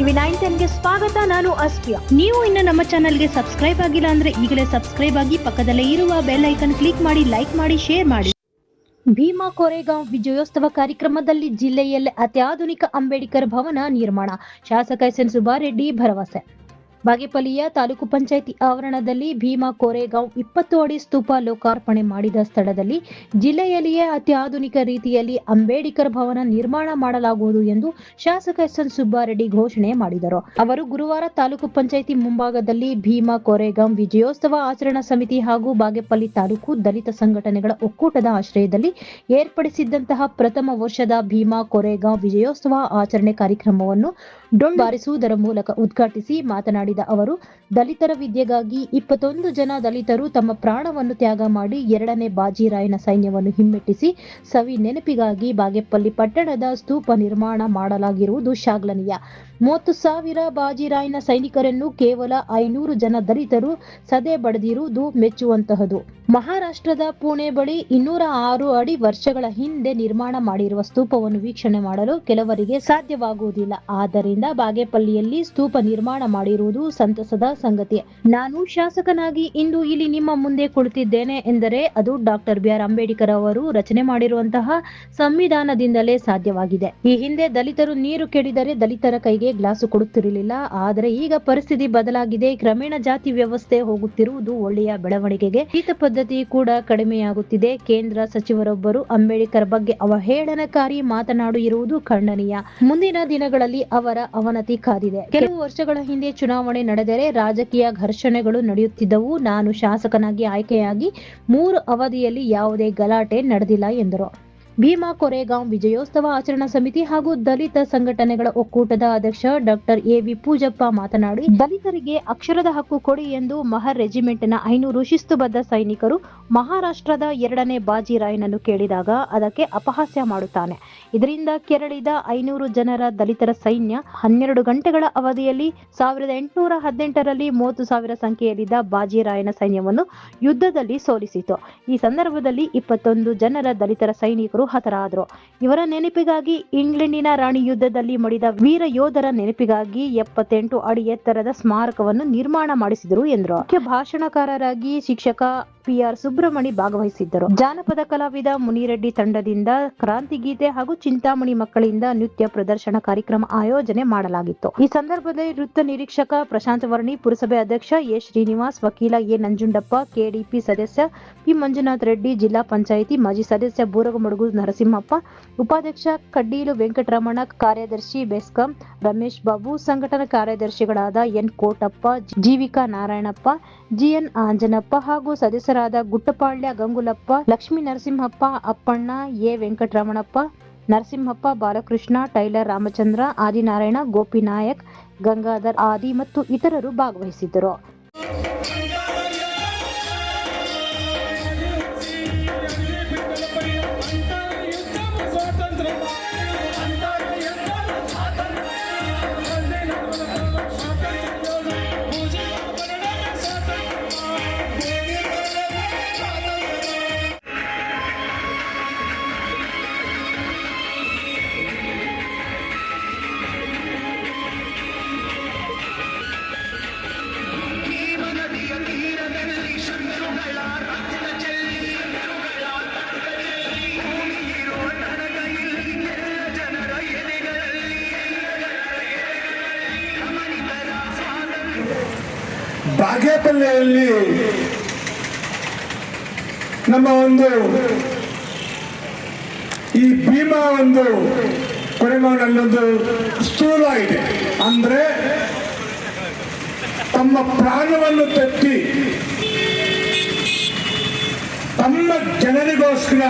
TV nine ಟೆನ್ಗೆ ಸ್ವಾಗತ, ನಾನು ಅಸ್ಪಿಯಾ ನೀವು ಇನ್ನು ನಮ್ಮ ಚಾನಲ್ಗೆ ಸಬ್ಸ್ಕ್ರೈಬ್ ಆಗಿಲ್ಲ ಅಂದ್ರೆ ಈಗಲೇ ಸಬ್ಸ್ಕ್ರೈಬ್ ಆಗಿ ಪಕ್ಕದಲ್ಲೇ ಇರುವ ಬೆಲ್ ಐಕನ್ ಕ್ಲಿಕ್ ಮಾಡಿ, ಲೈಕ್ ಮಾಡಿ, ಶೇರ್ ಮಾಡಿ. ಭೀಮಾ ಕೋರೆಗಾಂವ್ ವಿಜಯೋತ್ಸವ ಕಾರ್ಯಕ್ರಮದಲ್ಲಿ ಜಿಲ್ಲೆಯಲ್ಲೇ ಅತ್ಯಾಧುನಿಕ ಅಂಬೇಡ್ಕರ್ ಭವನ ನಿರ್ಮಾಣ. ಶಾಸಕ ಎಸ್ ಎನ್ ಸುಬ್ಬಾರೆಡ್ಡಿ ಭರವಸೆ. ಬಾಗೇಪಲ್ಲಿಯ ತಾಲೂಕು ಪಂಚಾಯಿತಿ ಆವರಣದಲ್ಲಿ ಭೀಮಾ ಕೋರೆಗಾಂವ್ ಇಪ್ಪತ್ತು ಅಡಿ ಸ್ತೂಪ ಲೋಕಾರ್ಪಣೆ ಮಾಡಿದ ಸ್ಥಳದಲ್ಲಿ ಜಿಲ್ಲೆಯಲ್ಲಿಯೇ ಅತ್ಯಾಧುನಿಕ ರೀತಿಯಲ್ಲಿ ಅಂಬೇಡ್ಕರ್ ಭವನ ನಿರ್ಮಾಣ ಮಾಡಲಾಗುವುದು ಎಂದು ಶಾಸಕ ಎಸ್ ಎನ್ ಸುಬ್ಬಾರೆಡ್ಡಿ ಘೋಷಣೆ ಮಾಡಿದರು. ಅವರು ಗುರುವಾರ ತಾಲೂಕು ಪಂಚಾಯಿತಿ ಮುಂಭಾಗದಲ್ಲಿ ಭೀಮಾ ಕೋರೆಗಾಂವ್ ವಿಜಯೋತ್ಸವ ಆಚರಣಾ ಸಮಿತಿ ಹಾಗೂ ಬಾಗೇಪಲ್ಲಿ ತಾಲೂಕು ದಲಿತ ಸಂಘಟನೆಗಳ ಒಕ್ಕೂಟದ ಆಶ್ರಯದಲ್ಲಿ ಏರ್ಪಡಿಸಿದ್ದಂತಹ ಪ್ರಥಮ ವರ್ಷದ ಭೀಮಾ ಕೋರೆಗಾಂವ್ ವಿಜಯೋತ್ಸವ ಆಚರಣೆ ಕಾರ್ಯಕ್ರಮವನ್ನು ಡೊಳ್ಳು ಬಾರಿಸುವುದರ ಮೂಲಕ ಉದ್ಘಾಟಿಸಿ ಮಾತನಾಡಿದ ಅವರು, ದಲಿತರ ವಿದ್ಯೆಗಾಗಿ ಇಪ್ಪತ್ತೊಂದು ಜನ ದಲಿತರು ತಮ್ಮ ಪ್ರಾಣವನ್ನು ತ್ಯಾಗ ಮಾಡಿ ಎರಡನೇ ಬಾಜಿರಾಯನ ಸೈನ್ಯವನ್ನು ಹಿಮ್ಮೆಟ್ಟಿಸಿ, ಸವಿ ನೆನಪಿಗಾಗಿ ಬಾಗೇಪಲ್ಲಿ ಪಟ್ಟಣದ ಸ್ತೂಪ ನಿರ್ಮಾಣ ಮಾಡಲಾಗಿರುವುದು ಶ್ಲಾಘನೀಯ ಮೂವತ್ತು ಸಾವಿರ ಬಾಜಿರಾಯನ ಸೈನಿಕರನ್ನು ಕೇವಲ ಐನೂರು ಜನ ದಲಿತರು ಸದೆ ಬಡದಿರುವುದು ಮೆಚ್ಚುವಂತಹದು. ಮಹಾರಾಷ್ಟ್ರದ ಪುಣೆ ಬಳಿ ಇನ್ನೂರ ಆರು ಅಡಿ ವರ್ಷಗಳ ಹಿಂದೆ ನಿರ್ಮಾಣ ಮಾಡಿರುವ ಸ್ತೂಪವನ್ನು ವೀಕ್ಷಣೆ ಮಾಡಲು ಕೆಲವರಿಗೆ ಸಾಧ್ಯವಾಗುವುದಿಲ್ಲ. ಆದ್ದರಿಂದ ಬಾಗೇಪಲ್ಲಿಯಲ್ಲಿ ಸ್ತೂಪ ನಿರ್ಮಾಣ ಮಾಡಿರುವುದು ಸಂತಸದ ಸಂಗತಿ. ನಾನು ಶಾಸಕನಾಗಿ ಇಂದು ಇಲ್ಲಿ ನಿಮ್ಮ ಮುಂದೆ ಕುಳಿತಿದ್ದೇನೆ ಎಂದರೆ ಅದು ಡಾಕ್ಟರ್ ಬಿ ಆರ್ ಅಂಬೇಡ್ಕರ್ ಅವರು ರಚನೆ ಮಾಡಿರುವಂತಹ ಸಂವಿಧಾನದಿಂದಲೇ ಸಾಧ್ಯವಾಗಿದೆ. ಈ ಹಿಂದೆ ದಲಿತರು ನೀರು ಕೆಡಿದರೆ ದಲಿತರ ಕೈಗೆ ಗ್ಲಾಸು ಕೊಡುತ್ತಿರಲಿಲ್ಲ. ಆದರೆ ಈಗ ಪರಿಸ್ಥಿತಿ ಬದಲಾಗಿದೆ. ಕ್ರಮೇಣ ಜಾತಿ ವ್ಯವಸ್ಥೆ ಹೋಗುತ್ತಿರುವುದು ಒಳ್ಳೆಯ ಬೆಳವಣಿಗೆಗೆ ಶೀತ ಪದ್ಧತಿ ಕೂಡ ಕಡಿಮೆಯಾಗುತ್ತಿದೆ. ಕೇಂದ್ರ ಸಚಿವರೊಬ್ಬರು ಅಂಬೇಡ್ಕರ್ ಬಗ್ಗೆ ಅವಹೇಳನಕಾರಿ ಮಾತನಾಡು ಇರುವುದು ಖಂಡನೀಯ. ಮುಂದಿನ ದಿನಗಳಲ್ಲಿ ಅವರ ಅವನತಿ ಕಾದಿದೆ. ಕೆಲವು ವರ್ಷಗಳ ಹಿಂದೆ ಚುನಾವಣೆ ನಡೆದರೆ ರಾಜಕೀಯ ಘರ್ಷಣೆಗಳು ನಡೆಯುತ್ತಿದ್ದವು. ನಾನು ಶಾಸಕನಾಗಿ ಆಯ್ಕೆಯಾಗಿ ಮೂರು ಅವಧಿಯಲ್ಲಿ ಯಾವುದೇ ಗಲಾಟೆ ನಡೆದಿಲ್ಲ ಎಂದರು. ಭೀಮಾ ಕೊರೆಗಾಂವ್ ವಿಜಯೋತ್ಸವ ಆಚರಣಾ ಸಮಿತಿ ಹಾಗೂ ದಲಿತ ಸಂಘಟನೆಗಳ ಒಕ್ಕೂಟದ ಅಧ್ಯಕ್ಷ ಡಾಕ್ಟರ್ ಎ ವಿ ಪೂಜಪ್ಪ ಮಾತನಾಡಿ, ದಲಿತರಿಗೆ ಅಕ್ಷರದ ಹಕ್ಕು ಕೊಡಿ ಎಂದು ಮಹರ್ ರೆಜಿಮೆಂಟ್ನ ಐನೂರು ಶಿಸ್ತುಬದ್ಧ ಸೈನಿಕರು ಮಹಾರಾಷ್ಟ್ರದ ಎರಡನೇ ಬಾಜಿರಾಯನನ್ನು ಕೇಳಿದಾಗ ಅದಕ್ಕೆ ಅಪಹಾಸ್ಯ ಮಾಡುತ್ತಾನೆ. ಇದರಿಂದ ಕೆರಳಿದ ಐನೂರು ಜನರ ದಲಿತರ ಸೈನ್ಯ ಹನ್ನೆರಡು ಗಂಟೆಗಳ ಅವಧಿಯಲ್ಲಿ ಸಾವಿರದ ಎಂಟುನೂರ ಹದಿನೆಂಟರಲ್ಲಿ ಮೂವತ್ತು ಸಾವಿರ ಸಂಖ್ಯೆಯಲ್ಲಿದ್ದ ಬಾಜಿರಾಯನ ಸೈನ್ಯವನ್ನು ಯುದ್ಧದಲ್ಲಿ ಸೋಲಿಸಿತು. ಈ ಸಂದರ್ಭದಲ್ಲಿ ಇಪ್ಪತ್ತೊಂದು ಜನರ ದಲಿತರ ಸೈನಿಕರು ಹತರಾದರು ಇವರ ನೆನಪಿಗಾಗಿ ಇಂಗ್ಲೆಂಡಿನ ರಾಣಿ ಯುದ್ಧದಲ್ಲಿ ಮಡಿದ ವೀರ ಯೋಧರ ನೆನಪಿಗಾಗಿ ಎಪ್ಪತ್ತೆಂಟು ಅಡಿ ಎತ್ತರದ ಸ್ಮಾರಕವನ್ನು ನಿರ್ಮಾಣ ಮಾಡಿಸಿದರು ಎಂದರು. ಮುಖ್ಯ ಭಾಷಣಕಾರರಾಗಿ ಶಿಕ್ಷಕ ಪಿ ಸುಬ್ರಮಣಿ ಭಾಗವಹಿಸಿದ್ದರು. ಜಾನಪದ ಕಲಾವಿದ ಮುನಿರೆಡ್ಡಿ ತಂಡದಿಂದ ಕ್ರಾಂತಿ ಗೀತೆ ಹಾಗೂ ಚಿಂತಾಮಣಿ ಮಕ್ಕಳಿಂದ ನೃತ್ಯ ಪ್ರದರ್ಶನ ಕಾರ್ಯಕ್ರಮ ಆಯೋಜನೆ ಮಾಡಲಾಗಿತ್ತು. ಈ ಸಂದರ್ಭದಲ್ಲಿ ವೃತ್ತ ನಿರೀಕ್ಷಕ ಪ್ರಶಾಂತ್ ವರ್ಣಿ, ಪುರಸಭೆ ಅಧ್ಯಕ್ಷ ಎ ಶ್ರೀನಿವಾಸ್, ವಕೀಲ ಎ ನಂಜುಂಡಪ್ಪ, ಕೆಡಿಪಿ ಸದಸ್ಯ ಪಿ ಮಂಜುನಾಥ್ ರೆಡ್ಡಿ, ಜಿಲ್ಲಾ ಪಂಚಾಯಿತಿ ಮಾಜಿ ಸದಸ್ಯ ಬೂರಗಮಡುಗು ನರಸಿಂಹಪ್ಪ, ಉಪಾಧ್ಯಕ್ಷ ಕಡ್ಡೀಲು ವೆಂಕಟರಮಣ, ಕಾರ್ಯದರ್ಶಿ ಬೆಸ್ಕಾಂ ರಮೇಶ್ ಬಾಬು, ಸಂಘಟನಾ ಕಾರ್ಯದರ್ಶಿಗಳಾದ ಎನ್ ಕೋಟಪ್ಪ ಜೀವಿಕಾ ನಾರಾಯಣಪ್ಪ ಜಿಎನ್ ಆಂಜನಪ್ಪ ಹಾಗೂ ಸದಸ್ಯರಾದ ಗುಟ್ಟಪಾಳ್ಯ ಗಂಗುಲಪ್ಪ, ಲಕ್ಷ್ಮೀ ನರಸಿಂಹಪ್ಪ ಅಪ್ಪಣ್ಣ ಎ ವೆಂಕಟರಮಣಪ್ಪ, ನರಸಿಂಹಪ್ಪ ಬಾಲಕೃಷ್ಣ, ಟೈಲರ್ ರಾಮಚಂದ್ರ, ಆದಿನಾರಾಯಣ, ಗೋಪಿನಾಯಕ್, ಗಂಗಾಧರ್ ಆದಿ ಮತ್ತು ಇತರರು ಭಾಗವಹಿಸಿದ್ದರು. ಬಾಗೇಪಲ್ಲಿಯಲ್ಲಿ ನಮ್ಮ ಒಂದು ಈ ಭೀಮಾ ಒಂದು ಕೊನೆಗಾವನಲ್ಲೊಂದು ಸ್ಥೂಲ ಇದೆ. ಅಂದ್ರೆ ತಮ್ಮ ಪ್ರಾಣವನ್ನು ತೆತ್ತಿ ತಮ್ಮ ಜನರಿಗೋಸ್ಕರ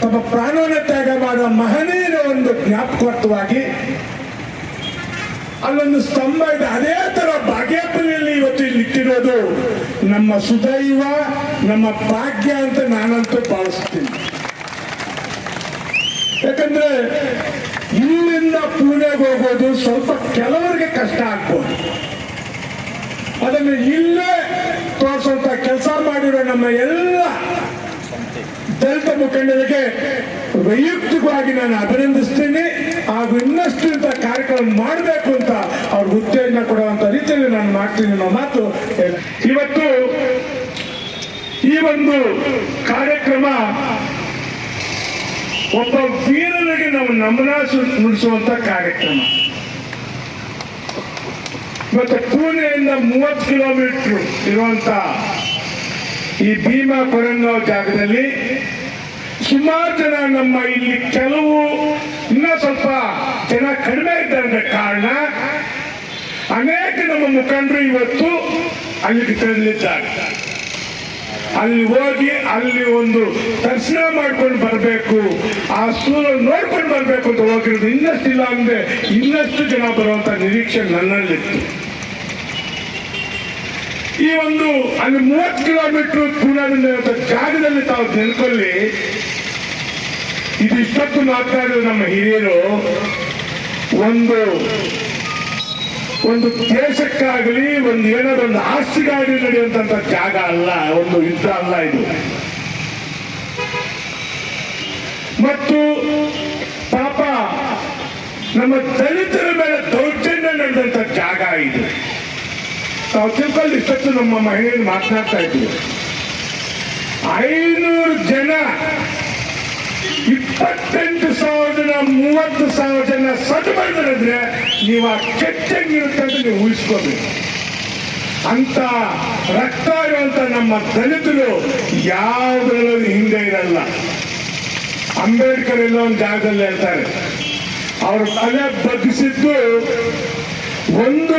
ತಮ್ಮ ಪ್ರಾಣವನ್ನು ತ್ಯಾಗ ಮಾಡುವ ಮಹನೀಯರ ಒಂದು ಜ್ಞಾಪಕಾರ್ಥವಾಗಿ ಅಲ್ಲೊಂದು ಸ್ತಂಭ ಇದೆ. ಅದೇ ತರ ಭಾಗ್ಯಪುರಿಯಲ್ಲಿ ಇವತ್ತು ಇಲ್ಲಿ ಇಟ್ಟಿರೋದು ನಮ್ಮ ಸುದೈವ, ನಮ್ಮ ಭಾಗ್ಯ ಅಂತ ನಾನಂತೂ ಭಾವಿಸ್ತೀನಿ. ಯಾಕಂದ್ರೆ ಇಲ್ಲಿಂದ ಪುಣೆಗೆ ಹೋಗೋದು ಸ್ವಲ್ಪ ಕೆಲವರಿಗೆ ಕಷ್ಟ ಆಗ್ಬೋದು. ಅದನ್ನು ಇಲ್ಲೇ ತೋರಿಸುವಂತ ಕೆಲಸ ಮಾಡಿರೋ ನಮ್ಮ ಎಲ್ಲ ದಲಿತ ಮುಖಂಡರಿಗೆ ವೈಯಕ್ತಿಕವಾಗಿ ನಾನು ಅಭಿನಂದಿಸ್ತೀನಿ. ಹಾಗೂ ಇನ್ನಷ್ಟು ಕಾರ್ಯಕ್ರಮ ಮಾಡಬೇಕು ಅಂತ ಅವ್ರ ಉತ್ತೇಜನ ಕೊಡುವಂತ ರೀತಿಯಲ್ಲಿ ನಾನು ಮಾಡ್ತೀನಿ ಅನ್ನೋ ಮಾತು ಇವತ್ತು ಈ ಒಂದು ಕಾರ್ಯಕ್ರಮ ಒಬ್ಬ ವೀರನಿಗೆ ನಾವು ನಮನ ನುಡಿಸುವಂತ ಕಾರ್ಯಕ್ರಮ. ಇವತ್ತು ಪುಣೆಯಿಂದ ಮೂವತ್ತು ಕಿಲೋಮೀಟರ್ ಇರುವಂತ ಈ ಭೀಮಾ ಕೊರಂಗಾವ್ ಜಾಗದಲ್ಲಿ ಸುಮಾರು ಜನ ನಮ್ಮ ಇಲ್ಲಿ ಕೆಲವು ಇನ್ನ ಸ್ವಲ್ಪ ಜನ ಕಡಿಮೆ ಇದ್ದಾರೆ ಕಾರಣ ಅನೇಕ ನಮ್ಮ ಮುಖಂಡರು ಇವತ್ತು ಅಲ್ಲಿಗೆ ತೆರಳಿದ್ದಾರೆ ಅಲ್ಲಿ ಹೋಗಿ ಅಲ್ಲಿ ಒಂದು ದರ್ಶನ ಮಾಡ್ಕೊಂಡು ಬರಬೇಕು, ಆ ಸೂರ ನೋಡ್ಕೊಂಡು ಬರಬೇಕು ಅಂತ ಹೋಗಿರೋದು ಇನ್ನಷ್ಟು ಇಲ್ಲ ಅಂದ್ರೆ ಇನ್ನಷ್ಟು ಜನ ಬರುವಂತ ನಿರೀಕ್ಷೆ ನನ್ನಲ್ಲಿತ್ತು. ಈ ಒಂದು ಅಲ್ಲಿ ಮೂವತ್ತು ಕಿಲೋಮೀಟರ್ ಪೂನಾದಿಂದ ಜಾಗದಲ್ಲಿ ತಾವು ನೆನ್ಕೊಳ್ಳಿ ಇದು ಇಷ್ಟೊತ್ತು ಮಾತನಾಡಿದ ನಮ್ಮ ಹಿರಿಯರು ಒಂದು ಒಂದು ದೇಶಕ್ಕಾಗಲಿ, ಒಂದು ಏನಾದ್ರು ಒಂದು ಆಸ್ತಿಗಾಗಲಿ ನಡೆಯುವಂತ ಜಾಗ ಅಲ್ಲ, ಒಂದು ಯುದ್ಧ ಅಲ್ಲ ಇದು. ಮತ್ತು ಪಾಪ ನಮ್ಮ ದಲಿತರ ಮೇಲೆ ದೌರ್ಜನ್ಯ ನಡೆದಂತ ಜಾಗ ಇದು. ತಾವು ತಿಳ್ಕೊಂಡು ಇಷ್ಟೊತ್ತು ನಮ್ಮ ಮಹಿಳೆಯರು ಮಾತನಾಡ್ತಾ ಇದ್ವಿ. ಐನೂರು ಜನ ಇಪ್ಪತ್ತೆಂಟು ಸಾವಿರ ಜನ ಮೂವತ್ತು ಸಾವಿರ ಜನ ಸದ್ದು ನೀವು ಆ ಕೆಟ್ಟಂಗಿರುತ್ತೆ ಅಂತ ನೀವು ಉಳಿಸ್ಕೋಬೇಕು ಅಂತ ರಕ್ತ ಇರುವಂತ ನಮ್ಮ ದಲಿತರು ಯಾವುದರಲ್ಲೂ ಹಿಂದೆ ಇರಲ್ಲ. ಅಂಬೇಡ್ಕರ್ ಎಲ್ಲೋ ಒಂದು ಜಾಗದಲ್ಲಿ ಹೇಳ್ತಾರೆ. ಅವರು ತಲೆ ಬಗ್ಗಿಸಿದ್ದು ಒಂದು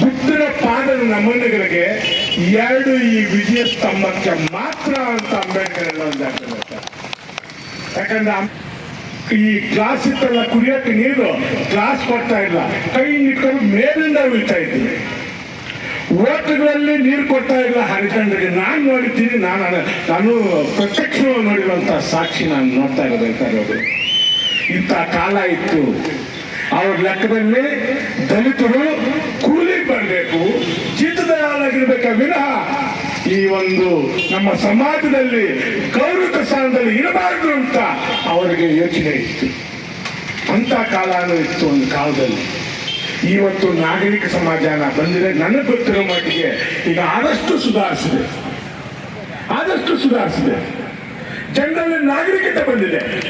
ಬುದ್ಧನ ಪಾದದ ನಮನಗಳಿಗೆ ಎರಡು ಈ ವಿಜಯ ಸ್ತಂಭಕ್ಕೆ ಮಾತ್ರ ಅಂತ ಅಂಬೇಡ್ಕರ್ ಎಲ್ಲ ಒಂದು ಜಾಗದಲ್ಲಿ ಹೇಳ್ತಾರೆ. ಯಾಕಂದ್ರೆ ಈ ಗ್ಲಾಸ್ ಇತ್ತಲ್ಲ ಕುಡಿಯೋಕೆ ನೀರು ಗ್ಲಾಸ್ ಕೊಡ್ತಾ ಇಲ್ಲ. ಕೈ ಇಟ್ಕೊಂಡು ಮೇಲಿಂದ ಬೀಳ್ತಾ ಇದ್ದೀವಿ. ಓಟ್ಗಳಲ್ಲಿ ನೀರು ಕೊಡ್ತಾ ಇಲ್ಲ ಹರಿಕಂಡ್ರಿಗೆ ನಾನು ನೋಡಿದ್ದೀನಿ, ನಾನು ನಾನು ಪ್ರತ್ಯಕ್ಷ ನೋಡಿರುವಂತ ಸಾಕ್ಷಿ ನಾನು ನೋಡ್ತಾ ಇರಬೇಕಾಗಿರೋದು ಇಂಥ ಕಾಲ ಇತ್ತು. ಅವ್ರ ಲೆಕ್ಕದಲ್ಲಿ ದಲಿತರು ಕೂಲಿ ಬರಬೇಕು ಜೀತದಳಾಗಿರ್ಬೇಕ ವಿನಃ ಈ ಒಂದು ನಮ್ಮ ಸಮಾಜದಲ್ಲಿ ಗೌರವ ಸ್ಥಾನದಲ್ಲಿ ಇರಬಾರದು ಅಂತ ಅವರಿಗೆ ಯೋಚನೆ ಇತ್ತು. ಅಂತ ಕಾಲನೂ ಇತ್ತು ಒಂದು ಕಾಲದಲ್ಲಿ. ಇವತ್ತು ನಾಗರಿಕ ಸಮಾಜನ ಬಂದಿದೆ. ನನಗೆ ಗೊತ್ತಿರೋ ಮಟ್ಟಿಗೆ ಈಗ ಆದಷ್ಟು ಸುಧಾರಿಸಿದೆ. ಆದಷ್ಟು ಸುಧಾರಿಸಿದೆ. ಜನರಲ್ಲಿ ನಾಗರಿಕತೆ ಬಂದಿದೆ.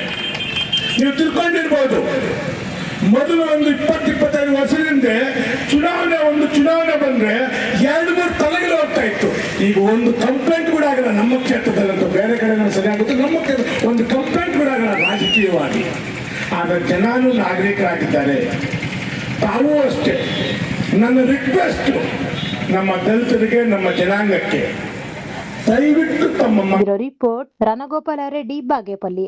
ನೀವು ತಿಳ್ಕೊಂಡಿರ್ಬೋದು. ಮೊದಲು ಒಂದು ಇಪ್ಪತ್ತು ಇಪ್ಪತ್ತೈದು ವರ್ಷದಿಂದ ಚುನಾವಣೆ ಒಂದು ಚುನಾವಣೆ ಬಂದ್ರೆ ಎರಡು ಮೂರು ತಲೆಗಳು ಹೋಗ್ತಾ ಇತ್ತು. ಈಗ ಒಂದು ಕಂಪ್ಲೇಂಟ್ ಕೂಡ ಆಗಲ್ಲ. ನಮ್ಮ ಕ್ಷೇತ್ರದಲ್ಲಂತೂ ಬೇರೆ ಕಡೆ ಸರಿಯಾಗುತ್ತೆ ನಮ್ಮ ಒಂದು ಕಂಪ್ಲೇಂಟ್ ಕೂಡ ಆಗಲ್ಲ ರಾಜಕೀಯವಾಗಿ. ಆದ್ರೆ ಜನನು ನಾಗರಿಕರಾಗಿದ್ದಾರೆ. ತಾವೂ ಅಷ್ಟೇ. ನನ್ನ ರಿಕ್ವೆಸ್ಟ್ ನಮ್ಮ ದಲಿತರಿಗೆ, ನಮ್ಮ ಜನಾಂಗಕ್ಕೆ ದಯವಿಟ್ಟು ತಮ್ಮ ರಿಪೋರ್ಟ್ ರಣಗೋಪಾಲ ರೆಡ್ಡಿ ಬಾಗೇಪಲ್ಲಿ.